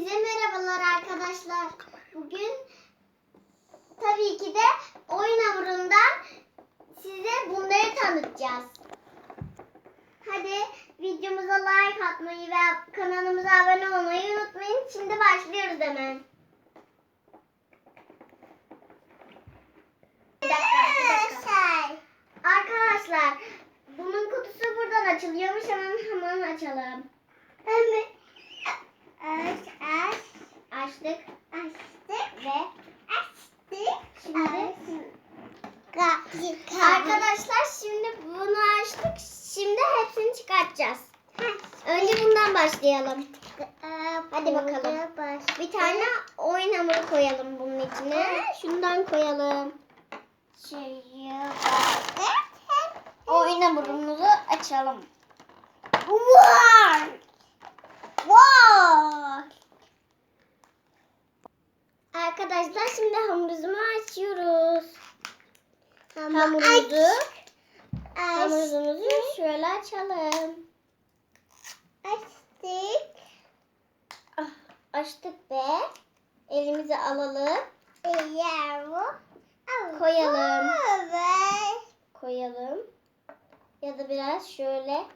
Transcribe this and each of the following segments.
Hepinize merhabalar arkadaşlar. Bugün tabii ki de oyun hamurundan size bunları tanıtacağız. Hadi videomuza like atmayı ve kanalımıza abone olmayı unutmayın. Şimdi başlıyoruz hemen. Bir dakika, bir dakika. Arkadaşlar bunun kutusu buradan açılıyormuş. Hemen hemen açalım. Hemen. Aç, aç. Açtık. Açtık. Ve açtık. Şimdi Arkadaşlar şimdi bunu açtık. Şimdi hepsini çıkartacağız. Önce bundan başlayalım. Hadi bakalım. Bir tane oyun hamuru koyalım bunun içine. Şundan koyalım. Oyun hamurumuzu açalım. Wow! Arkadaşlar şimdi hamurumuzu açıyoruz. Hamurumuzu, hamurumuzu şöyle açalım. Açtık. Ah, açtık be. Elimizi alalım. Koyalım. Koyalım. Ya da biraz şöyle.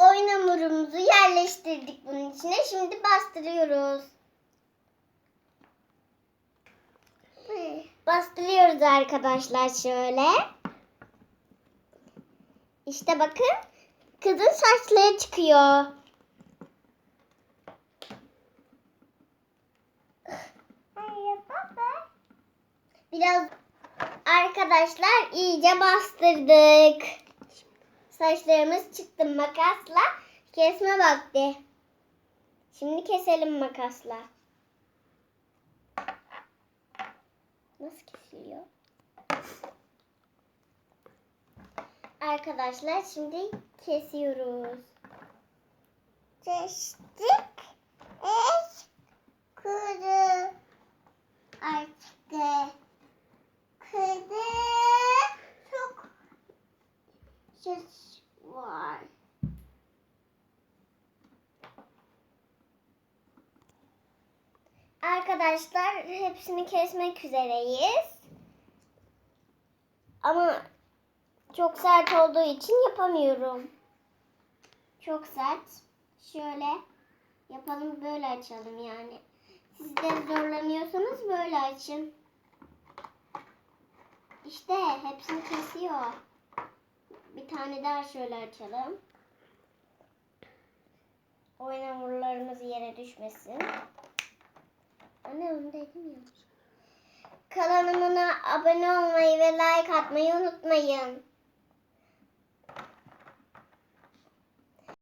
Oyun hamurumuzu yerleştirdik bunun içine. Şimdi bastırıyoruz. Bastırıyoruz arkadaşlar şöyle. İşte bakın. Kızın saçları çıkıyor. Biraz arkadaşlar iyice bastırdık. Saçlarımız çıktı makasla. Kesme vakti. Şimdi keselim makasla. Nasıl kesiliyor? Arkadaşlar şimdi kesiyoruz. Kestik. Es kuru. Artık kuru. Çok ses var. Arkadaşlar hepsini kesmek üzereyiz. Ama çok sert olduğu için yapamıyorum. Çok sert. Şöyle yapalım böyle açalım yani. Siz de zorlanıyorsanız böyle açın. İşte hepsini kesiyor. Bir tane daha şöyle açalım. Oyun hamurlarımız yere düşmesin. Anne onu dedim ya. Kanalıma abone olmayı ve like atmayı unutmayın.